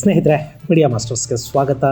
ಸ್ನೇಹಿತರೆ ಮೀಡಿಯಾ ಮಾಸ್ಟರ್ಸ್ಗೆ ಸ್ವಾಗತ,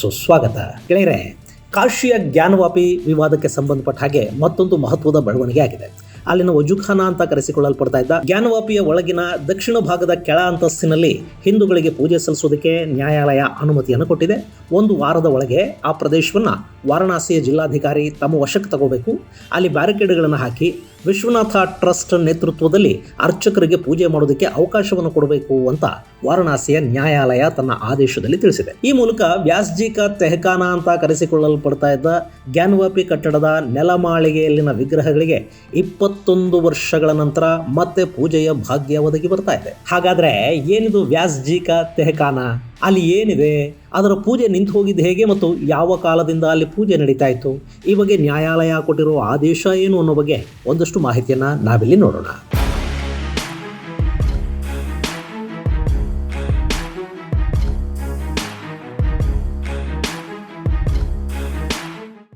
ಸುಸ್ವಾಗತ. ಗೆಳೆಯರೆ, ಕಾಶಿಯ ಜ್ಞಾನವಾಪಿ ವಿವಾದಕ್ಕೆ ಸಂಬಂಧಪಟ್ಟ ಹಾಗೆ ಮತ್ತೊಂದು ಮಹತ್ವದ ಬೆಳವಣಿಗೆ ಆಗಿದೆ. ಅಲ್ಲಿನ ವಜುಖಾನ ಅಂತ ಕರೆಸಿಕೊಳ್ಳಲ್ಪಡ್ತಾ ಇದ್ದ ಜ್ಞಾನವಾಪಿಯ ಒಳಗಿನ ದಕ್ಷಿಣ ಭಾಗದ ಕೆಳ ಅಂತಸ್ತಿನಲ್ಲಿ ಹಿಂದೂಗಳಿಗೆ ಪೂಜೆ ಸಲ್ಲಿಸೋದಕ್ಕೆ ನ್ಯಾಯಾಲಯ ಅನುಮತಿಯನ್ನು ಕೊಟ್ಟಿದೆ. ಒಂದು ವಾರದ ಒಳಗೆ ಆ ಪ್ರದೇಶವನ್ನು ವಾರಣಾಸಿಯ ಜಿಲ್ಲಾಧಿಕಾರಿ ತಮ್ಮ ವಶಕ್ಕೆ ತಗೋಬೇಕು. ಅಲ್ಲಿ ಬ್ಯಾರಿಕೇಡ್ಗಳನ್ನು ಹಾಕಿ ವಿಶ್ವನಾಥ ಟ್ರಸ್ಟ್ ನೇತೃತ್ವದಲ್ಲಿ ಅರ್ಚಕರಿಗೆ ಪೂಜೆ ಮಾಡೋದಕ್ಕೆ ಅವಕಾಶವನ್ನು ಕೊಡಬೇಕು ಅಂತ ವಾರಣಾಸಿಯ ನ್ಯಾಯಾಲಯ ತನ್ನ ಆದೇಶದಲ್ಲಿ ತಿಳಿಸಿದೆ. ಈ ಮೂಲಕ ವ್ಯಾಸ್ಜಿ ಕಾ ತೆಹಖಾನ ಅಂತ ಕರೆಸಿಕೊಳ್ಳಲ್ಪಡ್ತಾ ಇದ್ದ ಗ್ಯಾನ್ವಾಪಿ ಕಟ್ಟಡದ ನೆಲಮಾಳಿಗೆಯಲ್ಲಿನ ವಿಗ್ರಹಗಳಿಗೆ ಇಪ್ಪತ್ತೊಂದು ವರ್ಷಗಳ ನಂತರ ಮತ್ತೆ ಪೂಜೆಯ ಭಾಗ್ಯ ಒದಗಿ ಬರ್ತಾ ಇದೆ. ಹಾಗಾದ್ರೆ ಏನಿದು ವ್ಯಾಸ್ಜಿ ಕಾ ತೆಹಖಾನ ಅಲ್ಲಿ ಏನಿದೆ? ಅದರ ಪೂಜೆ ನಿಂತು ಹೋಗಿದ್ದು ಹೇಗೆ ಮತ್ತು ಯಾವ ಕಾಲದಿಂದ ಅಲ್ಲಿ ಪೂಜೆ ನಡೀತಾ ಇತ್ತು? ಈ ಬಗ್ಗೆ ನ್ಯಾಯಾಲಯ ಕೊಟ್ಟಿರೋ ಆದೇಶ ಏನು ಅನ್ನೋ ಬಗ್ಗೆ ಒಂದಷ್ಟು ಮಾಹಿತಿಯನ್ನು ನಾವಿಲ್ಲಿ ನೋಡೋಣ.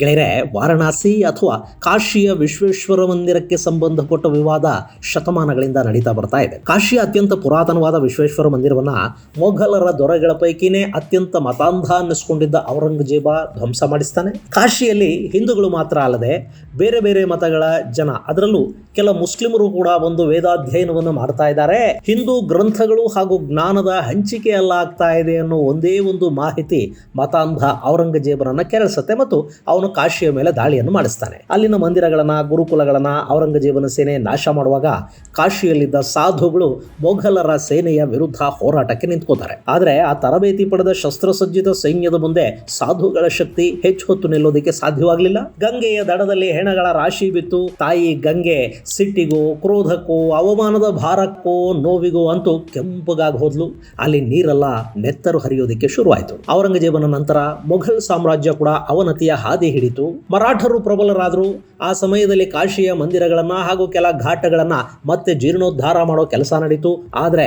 ಗೆಳೆಯರೆ, ವಾರಣಾಸಿ ಅಥವಾ ಕಾಶಿಯ ವಿಶ್ವೇಶ್ವರ ಮಂದಿರಕ್ಕೆ ಸಂಬಂಧಪಟ್ಟ ವಿವಾದ ಶತಮಾನಗಳಿಂದ ನಡೀತಾ ಬರ್ತಾ ಇದೆ. ಕಾಶಿಯ ಅತ್ಯಂತ ಪುರಾತನವಾದ ವಿಶ್ವೇಶ್ವರ ಮಂದಿರವನ್ನ ಮೊಘಲರ ದೊರೆಗಳ ಪೈಕಿನೇ ಅತ್ಯಂತ ಮತಾಂಧ ಅನ್ನಿಸ್ಕೊಂಡಿದ್ದ ಔರಂಗಜೇಬ ಧ್ವಂಸ ಮಾಡಿಸ್ತಾನೆ. ಕಾಶಿಯಲ್ಲಿ ಹಿಂದೂಗಳು ಮಾತ್ರ ಅಲ್ಲದೆ ಬೇರೆ ಬೇರೆ ಮತಗಳ ಜನ, ಅದರಲ್ಲೂ ಕೆಲ ಮುಸ್ಲಿಮರು ಕೂಡ ಒಂದು ವೇದಾಧ್ಯಯನವನ್ನು ಮಾಡ್ತಾ ಇದ್ದಾರೆ. ಹಿಂದೂ ಗ್ರಂಥಗಳು ಹಾಗೂ ಜ್ಞಾನದ ಹಂಚಿಕೆ ಎಲ್ಲ ಆಗ್ತಾ ಇದೆ ಅನ್ನೋ ಒಂದೇ ಒಂದು ಮಾಹಿತಿ ಮತಾಂಧ ಔರಂಗಜೇಬರನ್ನ ಕೆರಳಿಸುತ್ತೆ. ಮತ್ತು ಅವನು ಕಾಶಿಯ ಮೇಲೆ ದಾಳಿಯನ್ನು ಮಾಡಿಸ್ತಾನೆ. ಅಲ್ಲಿನ ಮಂದಿರಗಳನ್ನ, ಗುರುಕುಲಗಳನ್ನ, ಔರಂಗಜೇಬನ ಸೇನೆ ನಾಶ ಮಾಡುವಾಗ ಕಾಶಿಯಲ್ಲಿದ್ದ ಸಾಧುಗಳು ಮೊಘಲರ ಸೇನೆಯ ವಿರುದ್ಧ ಹೋರಾಟಕ್ಕೆ ನಿಂತ್ಕೋತಾರೆ. ಆದರೆ ಆ ತರಬೇತಿ ಪಡೆದ ಶಸ್ತ್ರಸಜ್ಜಿತ ಸೈನ್ಯದ ಮುಂದೆ ಸಾಧುಗಳ ಶಕ್ತಿ ಹೆಚ್ಚು ಹೊತ್ತು ನಿಲ್ಲೋದಕ್ಕೆ ಸಾಧ್ಯವಾಗಲಿಲ್ಲ. ಗಂಗೆಯ ದಡದಲ್ಲಿ ಹೆಣಗಳ ರಾಶಿ ಬಿತ್ತು. ತಾಯಿ ಗಂಗೆ ಸಿಟ್ಟಿಗೂ, ಕ್ರೋಧಕ್ಕೂ, ಅವಮಾನದ ಭಾರಕ್ಕೂ, ನೋವಿಗೂ ಅಂತೂ ಕೆಂಪಗಾಗಿ ಹೋದ್ಲು. ಅಲ್ಲಿ ನೀರೆಲ್ಲ ನೆತ್ತರು ಹರಿಯೋದಕ್ಕೆ ಶುರುವಾಯಿತು. ಔರಂಗಜೇಬನ ನಂತರ ಮೊಘಲ್ ಸಾಮ್ರಾಜ್ಯ ಕೂಡ ಅವನತಿಯ ಹಾದಿ ಹಿಡಿತು ಮರಾಠರು ಪ್ರಬಲರಾದರು ಆ ಸಮಯದಲ್ಲಿ ಕಾಶಿಯ ಮಂದಿರಗಳನ್ನು ಹಾಗೂ ಕೆಲ ಘಾಟಗಳನ್ನು ಮತ್ತೆ ಜೀರ್ಣೋದ್ಧಾರ ಮಾಡೋ ಕೆಲಸ ನಡೀತು. ಆದರೆ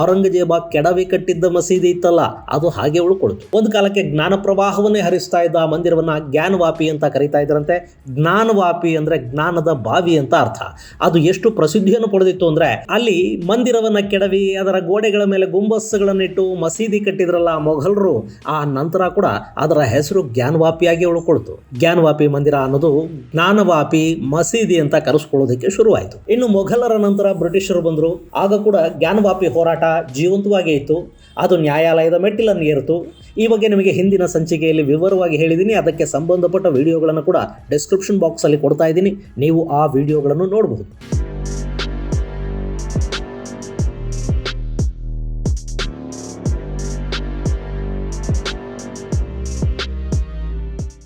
ಔರಂಗಜೇಬ ಕೆಡವಿ ಕಟ್ಟಿದ್ದ ಮಸೀದಿ ಇತ್ತಲ್ಲ, ಅದು ಹಾಗೆ ಉಳ್ಕೊಳ್ತು. ಒಂದು ಕಾಲಕ್ಕೆ ಜ್ಞಾನ ಪ್ರವಾಹವನ್ನೇ ಹರಿಸ್ತಾ ಇದ್ದ ಆ ಮಂದಿರವನ್ನು ಜ್ಞಾನವಾಪಿ ಅಂತ ಕರೀತಾ ಇದ್ರಂತೆ. ಜ್ಞಾನವಾಪಿ ಅಂದರೆ ಜ್ಞಾನದ ಬಾವಿ ಅಂತ ಅರ್ಥ. ಅದು ಎಷ್ಟು ಪ್ರಸಿದ್ಧಿಯನ್ನು ಪಡೆದಿತ್ತು ಅಂದರೆ ಅಲ್ಲಿ ಮಂದಿರವನ್ನು ಕೆಡವಿ, ಅದರ ಗೋಡೆಗಳ ಮೇಲೆ ಗುಂಬಸ್ಸುಗಳನ್ನಿಟ್ಟು ಮಸೀದಿ ಕಟ್ಟಿದ್ರಲ್ಲ ಮೊಘಲರು, ಆ ನಂತರ ಕೂಡ ಅದರ ಹೆಸರು ಜ್ಞಾನವಾಪಿಯಾಗಿ ಉಳ್ಕೊಳ್ತು. ಜ್ಞಾನವಾಪಿ ಮಂದಿರ ಅನ್ನೋದು ಜ್ಞಾನವಾಪಿ ಮಸೀದಿ ಅಂತ ಕರೆಸ್ಕೊಳ್ಳೋದಕ್ಕೆ ಶುರುವಾಯಿತು. ಇನ್ನು ಮೊಘಲರ ನಂತರ ಬ್ರಿಟಿಷರು ಬಂದರು. ಆಗ ಕೂಡ ಜ್ಞಾನವಾಪಿ ಹೋರಾಟ ಜೀವಂತವಾಗಿ ಇತ್ತು. ಅದು ನ್ಯಾಯಾಲಯದ ಮೆಟ್ಟಿಲನ್ನು ಏರಿತು. ಈ ಬಗ್ಗೆ ನಿಮಗೆ ಹಿಂದಿನ ಸಂಚಿಕೆಯಲ್ಲಿ ವಿವರವಾಗಿ ಹೇಳಿದ್ದೀನಿ ಅದಕ್ಕೆ ಸಂಬಂಧಪಟ್ಟ ವಿಡಿಯೋಗಳನ್ನು ಕೂಡ ಡಿಸ್ಕ್ರಿಪ್ಷನ್ ಬಾಕ್ಸಲ್ಲಿ ಕೊಡ್ತಾ ಇದ್ದೀನಿ. ನೀವು ಆ ವಿಡಿಯೋಗಳನ್ನು ನೋಡಬಹುದು.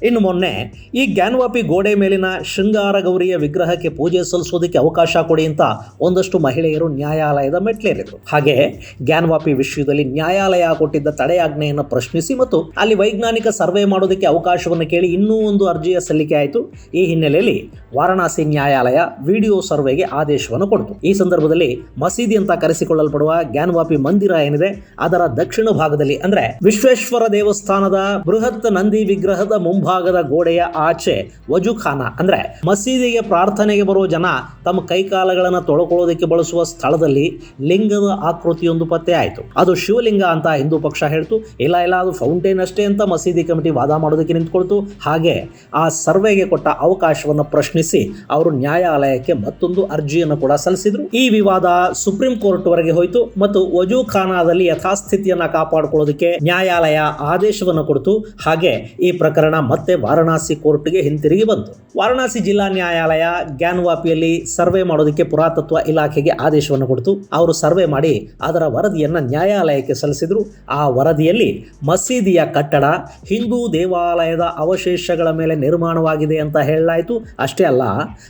ಇನ್ನು ಮೊನ್ನೆ ಈ ಜ್ಞಾನವಾಪಿ ಗೋಡೆ ಮೇಲಿನ ಶೃಂಗಾರ ಗೌರಿಯ ವಿಗ್ರಹಕ್ಕೆ ಪೂಜೆ ಸಲ್ಲಿಸೋದಕ್ಕೆ ಅವಕಾಶ ಕೊಡಿ ಅಂತ ಒಂದಷ್ಟು ಮಹಿಳೆಯರು ನ್ಯಾಯಾಲಯದ ಮೆಟ್ಲೇರಿದರು ಹಾಗೆ ಜ್ಞಾನವಾಪಿ ವಿಷಯದಲ್ಲಿ ನ್ಯಾಯಾಲಯ ಕೊಟ್ಟಿದ್ದ ತಡೆಯಾಜ್ಞೆಯನ್ನು ಪ್ರಶ್ನಿಸಿ ಮತ್ತು ಅಲ್ಲಿ ವೈಜ್ಞಾನಿಕ ಸರ್ವೆ ಮಾಡೋದಕ್ಕೆ ಅವಕಾಶವನ್ನು ಕೇಳಿ ಇನ್ನೂ ಒಂದು ಅರ್ಜಿಯ ಸಲ್ಲಿಕೆ ಆಯಿತು. ಈ ಹಿನ್ನೆಲೆಯಲ್ಲಿ ವಾರಣಾಸಿ ನ್ಯಾಯಾಲಯ ವಿಡಿಯೋ ಸರ್ವೆಗೆ ಆದೇಶವನ್ನು ಕೊಡ್ತು. ಈ ಸಂದರ್ಭದಲ್ಲಿ ಮಸೀದಿ ಅಂತ ಕರೆಸಿಕೊಳ್ಳಲ್ಪಡುವ ಜ್ಞಾನವಾಪಿ ಮಂದಿರ ಏನಿದೆ, ಅದರ ದಕ್ಷಿಣ ಭಾಗದಲ್ಲಿ ಅಂದ್ರೆ ವಿಶ್ವೇಶ್ವರ ದೇವಸ್ಥಾನದ ಬೃಹತ್ ನಂದಿ ವಿಗ್ರಹದ ಮುಂಭಾಗದ ಗೋಡೆಯ ಆಚೆ ವಜುಖಾನ. ಅಂದ್ರೆ ಮಸೀದಿಗೆ ಪ್ರಾರ್ಥನೆಗೆ ಬರುವ ಜನ ತಮ್ಮ ಕೈಕಾಲಗಳನ್ನು ತೊಳ್ಕೊಳ್ಳೋದಕ್ಕೆ ಬಳಸುವ ಸ್ಥಳದಲ್ಲಿ ಲಿಂಗದ ಆಕೃತಿಯೊಂದು ಪತ್ತೆ ಆಯಿತು. ಅದು ಶಿವಲಿಂಗ ಅಂತ ಹಿಂದೂ ಪಕ್ಷ ಹೇಳ್ತು. ಇಲ್ಲ ಇಲ್ಲ, ಅದು ಫೌಂಟೇನ್ ಅಷ್ಟೇ ಅಂತ ಮಸೀದಿ ಕಮಿಟಿ ವಾದ ಮಾಡೋದಕ್ಕೆ ನಿಂತ್ಕೊಳ್ತು. ಹಾಗೆ ಆ ಸರ್ವೆಗೆ ಕೊಟ್ಟ ಅವಕಾಶವನ್ನು ಪ್ರಶ್ನಿಸಿ ಅವರು ನ್ಯಾಯಾಲಯಕ್ಕೆ ಮತ್ತೊಂದು ಅರ್ಜಿಯನ್ನು ಕೂಡ ಸಲ್ಲಿಸಿದ್ರು. ಈ ವಿವಾದ ಸುಪ್ರೀಂ ಕೋರ್ಟ್ ವರೆಗೆ ಹೋಯಿತು ಮತ್ತು ವಜೂಖಾನಾದಲ್ಲಿ ಯಥಾಸ್ಥಿತಿಯನ್ನ ಕಾಪಾಡಿಕೊಳ್ಳೋದಕ್ಕೆ ನ್ಯಾಯಾಲಯ ಆದೇಶವನ್ನು ಕೊಡ್ತು. ಹಾಗೆ ಈ ಪ್ರಕರಣ ಮತ್ತೆ ವಾರಣಾಸಿ ಕೋರ್ಟ್ಗೆ ಹಿಂತಿರುಗಿ ಬಂತು ವಾರಣಾಸಿ ಜಿಲ್ಲಾ ನ್ಯಾಯಾಲಯ ಗ್ಯಾನ್ವಾಪಿಯಲ್ಲಿ ಸರ್ವೆ ಮಾಡೋದಕ್ಕೆ ಪುರಾತತ್ವ ಇಲಾಖೆಗೆ ಆದೇಶವನ್ನು ಕೊಡ್ತು. ಅವರು ಸರ್ವೆ ಮಾಡಿ ಅದರ ವರದಿಯನ್ನು ನ್ಯಾಯಾಲಯಕ್ಕೆ ಸಲ್ಲಿಸಿದ್ರು. ಆ ವರದಿಯಲ್ಲಿ ಮಸೀದಿಯ ಕಟ್ಟಡ, ಹಿಂದೂ ದೇವಾಲಯದ ಅವಶೇಷಗಳ ಮೇಲೆ ನಿರ್ಮಾಣವಾಗಿದೆ ಅಂತ ಹೇಳಲಾಯಿತು. ಅಷ್ಟೇ ಅಲ್ಲ,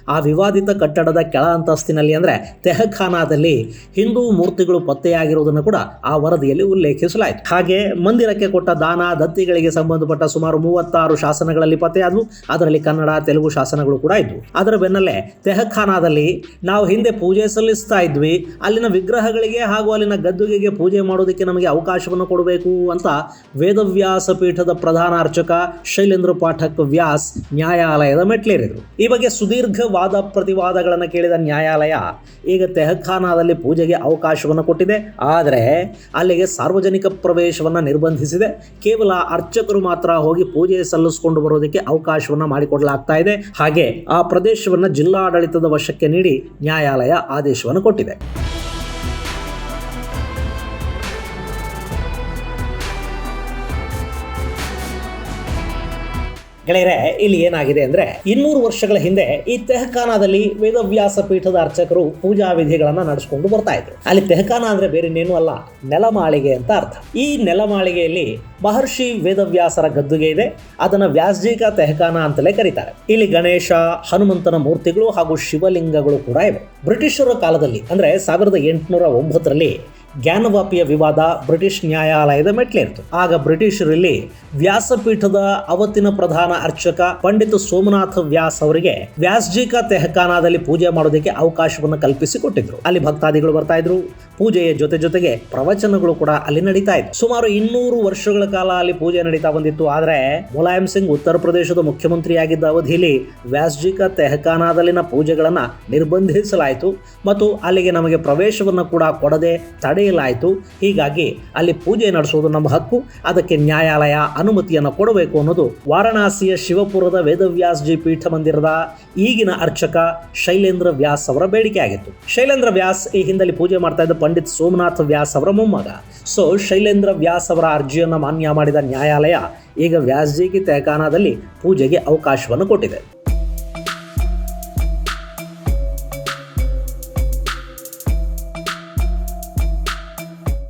ಆ ವಿವಾದಿತ ಕಟ್ಟಡದ ಕೆಳ ಅಂತಸ್ತಿನಲ್ಲಿ ಅಂದರೆ ತೆಹಖಾನಾದಲ್ಲಿ ಹಿಂದೂ ಮೂರ್ತಿಗಳು ಪತ್ತೆಯಾಗಿರುವುದನ್ನು ಕೂಡ ಆ ವರದಿಯಲ್ಲಿ ಉಲ್ಲೇಖಿಸಲಾಯಿತು. ಹಾಗೆ ಮಂದಿರಕ್ಕೆ ಕೊಟ್ಟ ದಾನ, ದತ್ತಿಗಳಿಗೆ ಸಂಬಂಧಪಟ್ಟ ಸುಮಾರು ಮೂವತ್ತಾರು ಶಾಸನಗಳಲ್ಲಿ ಪತ್ತೆಯಾದವು ಅದರಲ್ಲಿ ಕನ್ನಡ, ತೆಲುಗು ಶಾಸನಗಳು ಕೂಡ ಇದ್ವು. ಅದರ ಬೆನ್ನಲ್ಲೇ ತೆಹಖಾನಾದಲ್ಲಿ ನಾವು ಹಿಂದೆ ಪೂಜೆ ಸಲ್ಲಿಸ್ತಾ ಇದ್ವಿ. ಅಲ್ಲಿನ ವಿಗ್ರಹಗಳಿಗೆ ಹಾಗೂ ಅಲ್ಲಿನ ಗದ್ದುಗೆಗೆ ಪೂಜೆ ಮಾಡೋದಕ್ಕೆ ನಮಗೆ ಅವಕಾಶವನ್ನು ಕೊಡಬೇಕು ಅಂತ ವೇದವ್ಯಾಸ ಪೀಠದ ಪ್ರಧಾನ ಅರ್ಚಕ ಶೈಲೇಂದ್ರ ಪಾಠಕ್ ವ್ಯಾಸ್ ನ್ಯಾಯಾಲಯದ ಮೆಟ್ಲೇರಿದರು ಈ ಬಗ್ಗೆ ಸುದೀರ್ಘ ವಾದ ಪ್ರತಿವಾದಗಳನ್ನು ಕೇಳಿದ ನ್ಯಾಯಾಲಯ ಈಗ ತೆಹಖಾನಾದಲ್ಲಿ ಪೂಜೆಗೆ ಅವಕಾಶವನ್ನು ಕೊಟ್ಟಿದೆ. ಆದರೆ ಅಲ್ಲಿಗೆ ಸಾರ್ವಜನಿಕ ಪ್ರವೇಶವನ್ನು ನಿರ್ಬಂಧಿಸಿದೆ. ಕೇವಲ ಅರ್ಚಕರು ಮಾತ್ರ ಹೋಗಿ ಪೂಜೆ ಸಲ್ಲಿಸಿಕೊಂಡು ಬರೋದಕ್ಕೆ ಅವಕಾಶವನ್ನು ಮಾಡಿಕೊಡಲಾಗ್ತಾ ಇದೆ. ಹಾಗೆ ಆ ಪ್ರದೇಶವನ್ನು ಜಿಲ್ಲಾಡಳಿತದ ವಶಕ್ಕೆ ನೀಡಿ ನ್ಯಾಯಾಲಯ ಆದೇಶವನ್ನು ಕೊಟ್ಟಿದೆ. ಗೆಳೆಯರೆ, ಇಲ್ಲಿ ಏನಾಗಿದೆ ಅಂದ್ರೆ ಇನ್ನೂರು ವರ್ಷಗಳ ಹಿಂದೆ ಈ ತೆಹಖಾನಾದಲ್ಲಿ ವೇದವ್ಯಾಸ ಪೀಠದ ಅರ್ಚಕರು ಪೂಜಾ ವಿಧಿಗಳನ್ನ ನಡೆಸಿಕೊಂಡು ಬರ್ತಾ ಇದ್ರು. ಅಲ್ಲಿ ತೆಹಕಾನ ಅಂದ್ರೆ ಬೇರೆ ಇನ್ನೇನು ಅಲ್ಲ ನೆಲಮಾಳಿಗೆ ಅಂತ ಅರ್ಥ. ಈ ನೆಲಮಾಳಿಗೆಯಲ್ಲಿ ಮಹರ್ಷಿ ವೇದವ್ಯಾಸರ ಗದ್ದುಗೆ ಇದೆ, ಅದನ್ನ ವ್ಯಾಸಜೀಕ ತೆಹಖಾನ ಅಂತಲೇ ಕರೀತಾರೆ. ಇಲ್ಲಿ ಗಣೇಶ, ಹನುಮಂತನ ಮೂರ್ತಿಗಳು ಹಾಗೂ ಶಿವಲಿಂಗಗಳು ಕೂಡ ಇವೆ. ಬ್ರಿಟಿಷರ ಕಾಲದಲ್ಲಿ, ಅಂದ್ರೆ ಸಾವಿರದ ಎಂಟುನೂರ ಒಂಬತ್ತರಲ್ಲಿ ಜ್ಞಾನವಾಪಿಯ ವಿವಾದ ಬ್ರಿಟಿಷ್ ನ್ಯಾಯಾಲಯದ ಮೆಟ್ಲೇರಿತು ಆಗ ಬ್ರಿಟಿಷರಲ್ಲಿ ವ್ಯಾಸಪೀಠದ ಅವತ್ತಿನ ಪ್ರಧಾನ ಅರ್ಚಕ ಪಂಡಿತ ಸೋಮನಾಥ ವ್ಯಾಸ್ ಅವರಿಗೆ ವ್ಯಾಸ್ಜಿಕ ತೆಹಖಾನಾದಲ್ಲಿ ಪೂಜೆ ಮಾಡೋದಕ್ಕೆ ಅವಕಾಶವನ್ನು ಕಲ್ಪಿಸಿಕೊಟ್ಟಿದ್ರು. ಅಲ್ಲಿ ಭಕ್ತಾದಿಗಳು ಬರ್ತಾ ಇದ್ರು. ಪೂಜೆಯ ಜೊತೆ ಜೊತೆಗೆ ಪ್ರವಚನಗಳು ಕೂಡ ಅಲ್ಲಿ ನಡೀತಾ ಇತ್ತು ಸುಮಾರು ಇನ್ನೂರು ವರ್ಷಗಳ ಕಾಲ ಅಲ್ಲಿ ಪೂಜೆ ನಡೀತಾ ಬಂದಿತ್ತು. ಆದರೆ ಮುಲಾಯಂ ಸಿಂಗ್ ಉತ್ತರ ಪ್ರದೇಶದ ಮುಖ್ಯಮಂತ್ರಿಯಾಗಿದ್ದ ಅವಧಿಯಲ್ಲಿ ವ್ಯಾಸ್ಜಿಕ ತೆಹಖಾನಾದಲ್ಲಿನ ಪೂಜೆಗಳನ್ನ ನಿರ್ಬಂಧಿಸಲಾಯಿತು. ಮತ್ತು ಅಲ್ಲಿಗೆ ನಮಗೆ ಪ್ರವೇಶವನ್ನು ಕೂಡ ಕೊಡದೆ ತಡೆಯಲಾಯಿತು. ಹೀಗಾಗಿ ಅಲ್ಲಿ ಪೂಜೆ ನಡೆಸುವುದು ನಮ್ಮ ಹಕ್ಕು. ಅದಕ್ಕೆ ನ್ಯಾಯಾಲಯ ಅನುಮತಿಯನ್ನು ಕೊಡಬೇಕು ಅನ್ನೋದು ವಾರಣಾಸಿಯ ಶಿವಪುರದ ವೇದವ್ಯಾಸ್ಜಿ ಪೀಠ ಮಂದಿರದ ಈಗಿನ ಅರ್ಚಕ ಶೈಲೇಂದ್ರ ವ್ಯಾಸ್ ಅವರ ಬೇಡಿಕೆ ಆಗಿತ್ತು. ಶೈಲೇಂದ್ರ ವ್ಯಾಸ್ ಈ ಹಿಂದಲ್ಲಿ ಪೂಜೆ ಮಾಡ್ತಾ ಇದ್ದ ಪಂಡಿತ್ ಸೋಮನಾಥ್ ವ್ಯಾಸ್ ಅವರ ಮೊಮ್ಮಗ. ಸೊ ಶೈಲೇಂದ್ರ ವ್ಯಾಸ್ ಅವರ ಅರ್ಜಿಯನ್ನು ಮಾನ್ಯ ಮಾಡಿದ ನ್ಯಾಯಾಲಯ ಈಗ ವ್ಯಾಸ್ಜಿಗೆ ತೆಹಖಾನಾದಲ್ಲಿ ಪೂಜೆಗೆ ಅವಕಾಶವನ್ನು ಕೊಟ್ಟಿದೆ.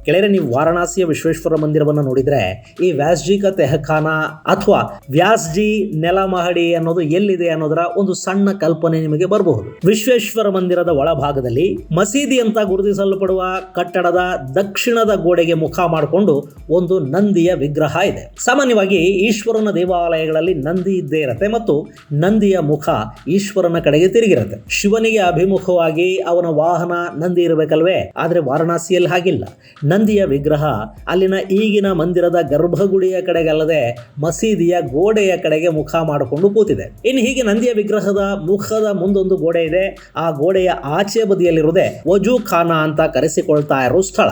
ಕೆಳಗೆ ನೀವು ವಾರಣಾಸಿಯ ವಿಶ್ವೇಶ್ವರ ಮಂದಿರವನ್ನು ನೋಡಿದರೆ ಈ ವ್ಯಾಸ್ಜಿಕ ತೆಹಖಾನ ಅಥವಾ ವ್ಯಾಸ್ಜಿ ನೆಲಮಹಡಿ ಅನ್ನೋದು ಎಲ್ಲಿದೆ ಅನ್ನೋದರ ಒಂದು ಸಣ್ಣ ಕಲ್ಪನೆ ನಿಮಗೆ ಬರಬಹುದು. ವಿಶ್ವೇಶ್ವರ ಮಂದಿರದ ಒಳಭಾಗದಲ್ಲಿ ಮಸೀದಿ ಅಂತ ಗುರುತಿಸಲ್ಪಡುವ ಕಟ್ಟಡದ ದಕ್ಷಿಣದ ಗೋಡೆಗೆ ಮುಖ ಮಾಡಿಕೊಂಡು ಒಂದು ನಂದಿಯ ವಿಗ್ರಹ ಇದೆ. ಸಾಮಾನ್ಯವಾಗಿ ಈಶ್ವರನ ದೇವಾಲಯಗಳಲ್ಲಿ ನಂದಿ ಇದ್ದೇ ಇರತ್ತೆ ಮತ್ತು ನಂದಿಯ ಮುಖ ಈಶ್ವರನ ಕಡೆಗೆ ತಿರುಗಿರುತ್ತೆ. ಶಿವನಿಗೆ ಅಭಿಮುಖವಾಗಿ ಅವನ ವಾಹನ ನಂದಿ ಇರಬೇಕಲ್ವೇ? ಆದರೆ ವಾರಣಾಸಿಯಲ್ಲಿ ಹಾಗಿಲ್ಲ. ನಂದಿಯ ವಿಗ್ರಹ ಅಲ್ಲಿನ ಈಗಿನ ಮಂದಿರದ ಗರ್ಭಗುಡಿಯ ಕಡೆಗಲ್ಲದೆ ಮಸೀದಿಯ ಗೋಡೆಯ ಕಡೆಗೆ ಮುಖ ಮಾಡಿಕೊಂಡು ಕೂತಿದೆ. ಇನ್ನು ಹೀಗೆ ನಂದಿಯ ವಿಗ್ರಹದ ಮುಖದ ಮುಂದೊಂದು ಗೋಡೆ ಇದೆ. ಆ ಗೋಡೆಯ ಆಚೆ ಬದಿಯಲ್ಲಿರುವುದೇ ವಜೂ ಖಾನ ಅಂತ ಕರೆಸಿಕೊಳ್ತಾ ಇರೋ ಸ್ಥಳ.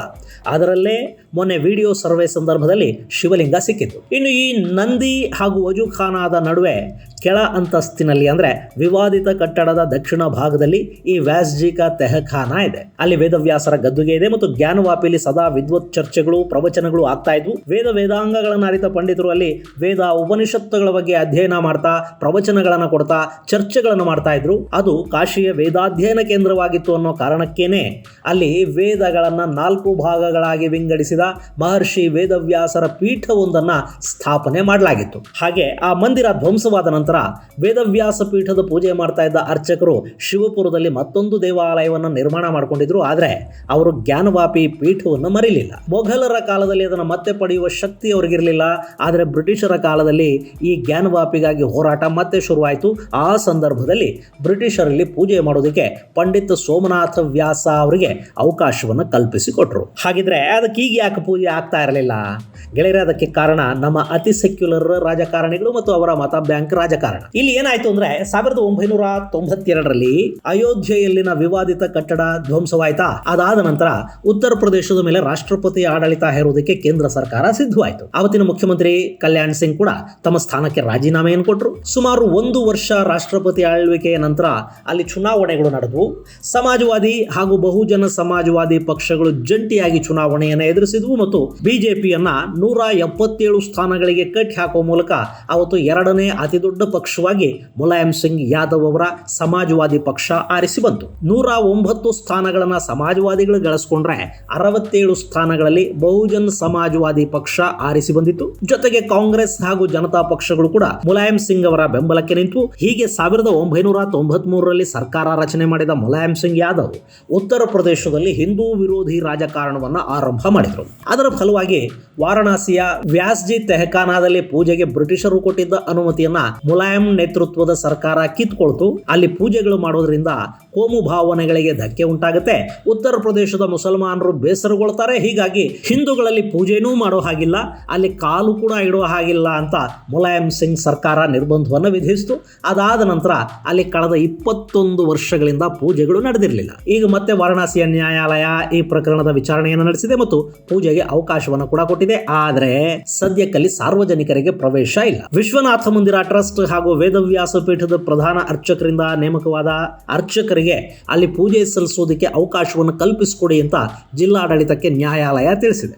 ಅದರಲ್ಲೇ ಮೊನ್ನೆ ವಿಡಿಯೋ ಸರ್ವೆ ಸಂದರ್ಭದಲ್ಲಿ ಶಿವಲಿಂಗ ಸಿಕ್ಕಿತ್ತು ಇನ್ನು ಈ ನಂದಿ ಹಾಗೂ ವಜೂ ಖಾನಾದ ನಡುವೆ ಕೆಳ ಅಂತಸ್ತಿನಲ್ಲಿ ಅಂದ್ರೆ ವಿವಾದಿತ ಕಟ್ಟಡದ ದಕ್ಷಿಣ ಭಾಗದಲ್ಲಿ ಈ ವ್ಯಾಸ್ಜಿಕ ತೆಹಖಾನ ಇದೆ. ಅಲ್ಲಿ ವೇದವ್ಯಾಸರ ಗದ್ದುಗೆ ಇದೆ ಮತ್ತು ಜ್ಞಾನವಾಪಿಲಿ ಸದಾ ವಿದ್ವತ್ ಚರ್ಚೆಗಳು, ಪ್ರವಚನಗಳು ಆಗ್ತಾ ಇದ್ವು. ವೇದ ವೇದಾಂಗಗಳನ್ನು ಅರಿತ ಪಂಡಿತರು ಅಲ್ಲಿ ವೇದ ಉಪನಿಷತ್ತುಗಳ ಬಗ್ಗೆ ಅಧ್ಯಯನ ಮಾಡ್ತಾ, ಪ್ರವಚನಗಳನ್ನು ಕೊಡ್ತಾ, ಚರ್ಚೆಗಳನ್ನು ಮಾಡ್ತಾ ಇದ್ರು. ಅದು ಕಾಶಿಯ ವೇದಾಧ್ಯಯನ ಕೇಂದ್ರವಾಗಿತ್ತು ಅನ್ನೋ ಕಾರಣಕ್ಕೇನೆ ಅಲ್ಲಿ ವೇದಗಳನ್ನು ನಾಲ್ಕು ಭಾಗಗಳಾಗಿ ವಿಂಗಡಿಸಿದ ಮಹರ್ಷಿ ವೇದವ್ಯಾಸರ ಪೀಠವೊಂದನ್ನು ಸ್ಥಾಪನೆ ಮಾಡಲಾಗಿತ್ತು. ಹಾಗೆ ಆ ಮಂದಿರ ಧ್ವಂಸವಾದ ನಂತರ ವೇದವ್ಯಾಸ ಪೀಠದ ಪೂಜೆ ಮಾಡ್ತಾ ಇದ್ದ ಅರ್ಚಕರು ಶಿವಪುರದಲ್ಲಿ ಮತ್ತೊಂದು ದೇವಾಲಯವನ್ನು ನಿರ್ಮಾಣ ಮಾಡಿಕೊಂಡಿದ್ರು. ಆದರೆ ಅವರು ಜ್ಞಾನವಾಪಿ ಪೀಠವನ್ನು ಮರಿಲಿಲ್ಲ. ಮೊಘಲರ ಕಾಲದಲ್ಲಿ ಅದನ್ನು ಮತ್ತೆ ಪಡೆಯುವ ಶಕ್ತಿ ಅವರಿಗಿರಲಿಲ್ಲ. ಆದರೆ ಬ್ರಿಟಿಷರ ಕಾಲದಲ್ಲಿ ಈ ಜ್ಞಾನವಾಪಿಗಾಗಿ ಹೋರಾಟ ಮತ್ತೆ ಶುರುವಾಯಿತು. ಆ ಸಂದರ್ಭದಲ್ಲಿ ಬ್ರಿಟಿಷರಲ್ಲಿ ಪೂಜೆ ಮಾಡೋದಕ್ಕೆ ಪಂಡಿತ್ ಸೋಮನಾಥ ವ್ಯಾಸ ಅವರಿಗೆ ಅವಕಾಶವನ್ನು ಕಲ್ಪಿಸಿಕೊಟ್ರು. ಹಾಗಿದ್ರೆ ಅದಕ್ಕೆ ಈಗ ಯಾಕೆ ಪೂಜೆ ಆಗ್ತಾ ಇರಲಿಲ್ಲ? ಗೆಳೆಯರೆ, ಅದಕ್ಕೆ ಕಾರಣ ನಮ್ಮ ಅತಿ ಸೆಕ್ಯುಲರ್ ರಾಜಕಾರಣಿಗಳು ಮತ್ತು ಅವರ ಮತ ಬ್ಯಾಂಕ್ ರಾಜಕಾರಣ. ಇಲ್ಲಿ ಏನಾಯ್ತು ಅಂದ್ರೆ ಸಾವಿರದ ಒಂಬೈನೂರ ತೊಂಬತ್ತೆರಡರಲ್ಲಿ ಅಯೋಧ್ಯೆಯಲ್ಲಿನ ವಿವಾದಿತ ಕಟ್ಟಡ ಧ್ವಂಸವಾಯ್ತಾ? ಅದಾದ ನಂತರ ಉತ್ತರ ಪ್ರದೇಶದ ಮೇಲೆ ರಾಷ್ಟ್ರಪತಿ ಆಡಳಿತ ಹೇರುವುದಕ್ಕೆ ಕೇಂದ್ರ ಸರ್ಕಾರ ಸಿದ್ಧವಾಯಿತು. ಅವತ್ತಿನ ಮುಖ್ಯಮಂತ್ರಿ ಕಲ್ಯಾಣ್ ಸಿಂಗ್ ಕೂಡ ತಮ್ಮ ಸ್ಥಾನಕ್ಕೆ ರಾಜೀನಾಮೆಯನ್ನು ಕೊಟ್ಟರು ಸುಮಾರು ಒಂದು ವರ್ಷ ರಾಷ್ಟ್ರಪತಿ ಆಳ್ವಿಕೆಯ ನಂತರ ಅಲ್ಲಿ ಚುನಾವಣೆಗಳು ನಡೆದವು. ಸಮಾಜವಾದಿ ಹಾಗೂ ಬಹುಜನ ಸಮಾಜವಾದಿ ಪಕ್ಷಗಳು ಜಂಟಿಯಾಗಿ ಚುನಾವಣೆಯನ್ನು ಎದುರಿಸಿದವು ಮತ್ತು ಬಿಜೆಪಿಯನ್ನ ನೂರ ಎಪ್ಪತ್ತೇಳು ಸ್ಥಾನಗಳಿಗೆ ಕಟ್ಟಿ ಹಾಕುವ ಮೂಲಕ ಅವತ್ತು ಎರಡನೇ ಅತಿದೊಡ್ಡ ಪಕ್ಷವಾಗಿ ಮುಲಾಯಂ ಸಿಂಗ್ ಯಾದವ್ ಅವರ ಸಮಾಜವಾದಿ ಪಕ್ಷ ಆರಿಸಿ ಬಂತು. ನೂರ ಒಂಬತ್ತು ಸ್ಥಾನಗಳನ್ನ ಸಮಾಜವಾದಿಗಳು ಗಳಿಸ್ಕೊಂಡ್ರೆ ಅರವತ್ತೇಳು ಸ್ಥಾನಗಳಲ್ಲಿ ಬಹುಜನ್ ಸಮಾಜವಾದಿ ಪಕ್ಷ ಆರಿಸಿ ಬಂದಿತ್ತು. ಜೊತೆಗೆ ಕಾಂಗ್ರೆಸ್ ಹಾಗೂ ಜನತಾ ಪಕ್ಷಗಳು ಕೂಡ ಮುಲಾಯಂ ಸಿಂಗ್ ಅವರ ಬೆಂಬಲಕ್ಕೆ ನಿಂತು. ಹೀಗೆ ಸಾವಿರದ ಒಂಬೈನೂರ ತೊಂಬತ್ ಸರ್ಕಾರ ರಚನೆ ಮಾಡಿದ ಮುಲಾಯಂ ಸಿಂಗ್ ಯಾದವ್ ಉತ್ತರ ಪ್ರದೇಶದಲ್ಲಿ ಹಿಂದೂ ವಿರೋಧಿ ರಾಜಕಾರಣವನ್ನ ಆರಂಭ ಮಾಡಿದರು. ಅದರ ಫಲವಾಗಿ ವಾರಣಾಸಿಯ ವ್ಯಾಸ್ಜಿ ತೆಹಕಾನಾದಲ್ಲಿ ಪೂಜೆಗೆ ಬ್ರಿಟಿಷರು ಕೊಟ್ಟಿದ್ದ ಅನುಮತಿಯನ್ನ ಮುಲಾಯಂ ನೇತೃತ್ವದ ಸರ್ಕಾರ ಕಿತ್ಕೊಳ್ತು. ಅಲ್ಲಿ ಪೂಜೆಗಳು ಮಾಡೋದ್ರಿಂದ ಕೋಮು ಭಾವನೆಗಳಿಗೆ ಧಕ್ಕೆ ಉಂಟಾಗುತ್ತೆ. ಉತ್ತರ ಪ್ರದೇಶದ ಮುಸಲ್ಮಾನರು ಬೇಸರಗೊಳ್ತಾರೆ. ಹೀಗಾಗಿ ಹಿಂದೂಗಳಲ್ಲಿ ಪೂಜೆನೂ ಮಾಡೋ ಹಾಗಿಲ್ಲ. ಅಲ್ಲಿ ಕಾಲು ಕೂಡ ಇಡೋ ಹಾಗಿಲ್ಲ ಅಂತ ಮುಲಾಯಂ ಸಿಂಗ್ ಸರ್ಕಾರ ನಿರ್ಬಂಧವನ್ನು ವಿಧಿಸಿತು. ಅದಾದ ನಂತರ ಅಲ್ಲಿ ಕಳೆದ ಇಪ್ಪತ್ತೊಂದು ವರ್ಷಗಳಿಂದ ಪೂಜೆಗಳು ನಡೆದಿರಲಿಲ್ಲ. ಈಗ ಮತ್ತೆ ವಾರಣಾಸಿಯ ನ್ಯಾಯಾಲಯ ಈ ಪ್ರಕರಣದ ವಿಚಾರಣೆಯನ್ನು ನಡೆಸಿದೆ ಮತ್ತು ಪೂಜೆಗೆ ಅವಕಾಶವನ್ನು ಕೂಡ ಕೊಟ್ಟಿದೆ. ಆದರೆ ಸದ್ಯಕ್ಕಲ್ಲಿ ಸಾರ್ವಜನಿಕರಿಗೆ ಪ್ರವೇಶ ಇಲ್ಲ. ವಿಶ್ವನಾಥ ಮಂದಿರ ಟ್ರಸ್ಟ್ ಹಾಗೂ ವೇದವ್ಯಾಸ ಪೀಠದ ಪ್ರಧಾನ ಅರ್ಚಕರಿಂದ ನೇಮಕವಾದ ಅರ್ಚಕರಿಗೆ ಅಲ್ಲಿ ಪೂಜೆ ಸಲ್ಲಿಸೋದಕ್ಕೆ ಅವಕಾಶವನ್ನು ಕಲ್ಪಿಸಿಕೊಡಿ ಅಂತ ಜಿಲ್ಲಾಡಳಿತಕ್ಕೆ ನ್ಯಾಯಾಲಯ ತಿಳಿಸಿದೆ.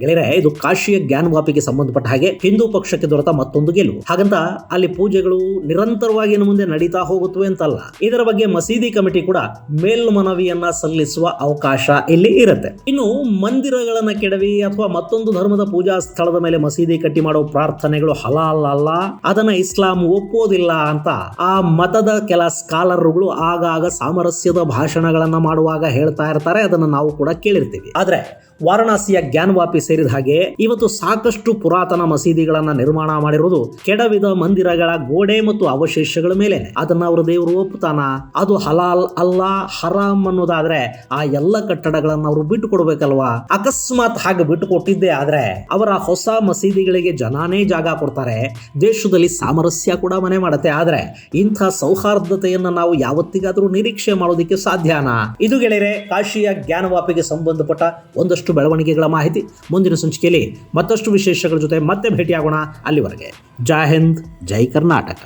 ಗೆಳೆಯರೆ, ಇದು ಕಾಶಿಯ ಜ್ಞಾನವಾಪಿಗೆ ಸಂಬಂಧಪಟ್ಟ ಹಾಗೆ ಹಿಂದೂ ಪಕ್ಷಕ್ಕೆ ದೊರೆತ ಮತ್ತೊಂದು ಗೆಲುವು. ಹಾಗಂತ ಅಲ್ಲಿ ಪೂಜೆಗಳು ನಿರಂತರವಾಗಿ ಇನ್ನು ಮುಂದೆ ನಡೀತಾ ಹೋಗುತ್ತವೆ ಅಂತಲ್ಲ. ಇದರ ಬಗ್ಗೆ ಮಸೀದಿ ಕಮಿಟಿ ಕೂಡ ಮೇಲ್ಮನವಿಯನ್ನ ಸಲ್ಲಿಸುವ ಅವಕಾಶ ಇಲ್ಲಿ ಇರುತ್ತೆ. ಇನ್ನು ಮಂದಿರಗಳನ್ನ ಕೆಡವಿ ಅಥವಾ ಮತ್ತೊಂದು ಧರ್ಮದ ಪೂಜಾ ಸ್ಥಳದ ಮೇಲೆ ಮಸೀದಿ ಕಟ್ಟಿ ಮಾಡುವ ಪ್ರಾರ್ಥನೆಗಳು ಹಲಾಲ್ ಅಲ್ಲ ಅದನ್ನ ಇಸ್ಲಾಂ ಒಪ್ಪೋದಿಲ್ಲ ಅಂತ ಆ ಮತದ ಕೆಲ ಸ್ಕಾಲರ್ಗಳು ಆಗಾಗ ಸಾಮರಸ್ಯದ ಭಾಷಣಗಳನ್ನ ಮಾಡುವಾಗ ಹೇಳ್ತಾ ಇರ್ತಾರೆ. ಅದನ್ನ ನಾವು ಕೂಡ ಕೇಳಿರ್ತೀವಿ. ಆದ್ರೆ ವಾರಣಾಸಿಯ ಜ್ಞಾನವಾಪಿ ಸೇರಿದ ಹಾಗೆ ಇವತ್ತು ಸಾಕಷ್ಟು ಪುರಾತನ ಮಸೀದಿಗಳನ್ನ ನಿರ್ಮಾಣ ಮಾಡಿರುವುದು ಕೆಡವಿದ ಮಂದಿರಗಳ ಗೋಡೆ ಮತ್ತು ಅವಶೇಷಗಳ ಮೇಲೆ. ಅದನ್ನ ಅವರ ದೇವರು ಒಪ್ಪುತ್ತಾನ? ಅದು ಹಲಾಲ್, ಅಲ್ಲ, ಹರಾಮ್ ಅನ್ನೋದಾದ್ರೆ ಆ ಎಲ್ಲ ಕಟ್ಟಡಗಳನ್ನ ಅವರು ಬಿಟ್ಟು ಕೊಡ್ಬೇಕಲ್ವಾ ಅಕಸ್ಮಾತ್ ಹಾಗೆ ಬಿಟ್ಟು ಕೊಟ್ಟಿದ್ದೆ ಆದ್ರೆ ಅವರ ಹೊಸ ಮಸೀದಿಗಳಿಗೆ ಜನಾನೇ ಜಾಗ ಕೊಡ್ತಾರೆ. ದೇಶದಲ್ಲಿ ಸಾಮರಸ್ಯ ಕೂಡ ಮನೆ ಮಾಡುತ್ತೆ. ಆದ್ರೆ ಇಂಥ ಸೌಹಾರ್ದತೆಯನ್ನ ನಾವು ಯಾವತ್ತಿಗಾದ್ರೂ ನಿರೀಕ್ಷೆ ಮಾಡೋದಕ್ಕೆ ಸಾಧ್ಯನಾ? ಇದು ಗೆಳೆಯರೆ, ಕಾಶಿಯ ಜ್ಞಾನವಾಪಿಗೆ ಸಂಬಂಧಪಟ್ಟ ಒಂದಷ್ಟು ಬೆಳವಣಿಗೆಗಳ ಮಾಹಿತಿ. ಮುಂದಿನ ಸಂಚಿಕೆಯಲ್ಲಿ ಮತ್ತಷ್ಟು ವಿಶೇಷಗಳ ಜೊತೆ ಮತ್ತೆ ಭೇಟಿಯಾಗೋಣ ಅಲ್ಲಿವರೆಗೆ. ಜೈ ಹಿಂದ್ ಜೈ ಕರ್ನಾಟಕ.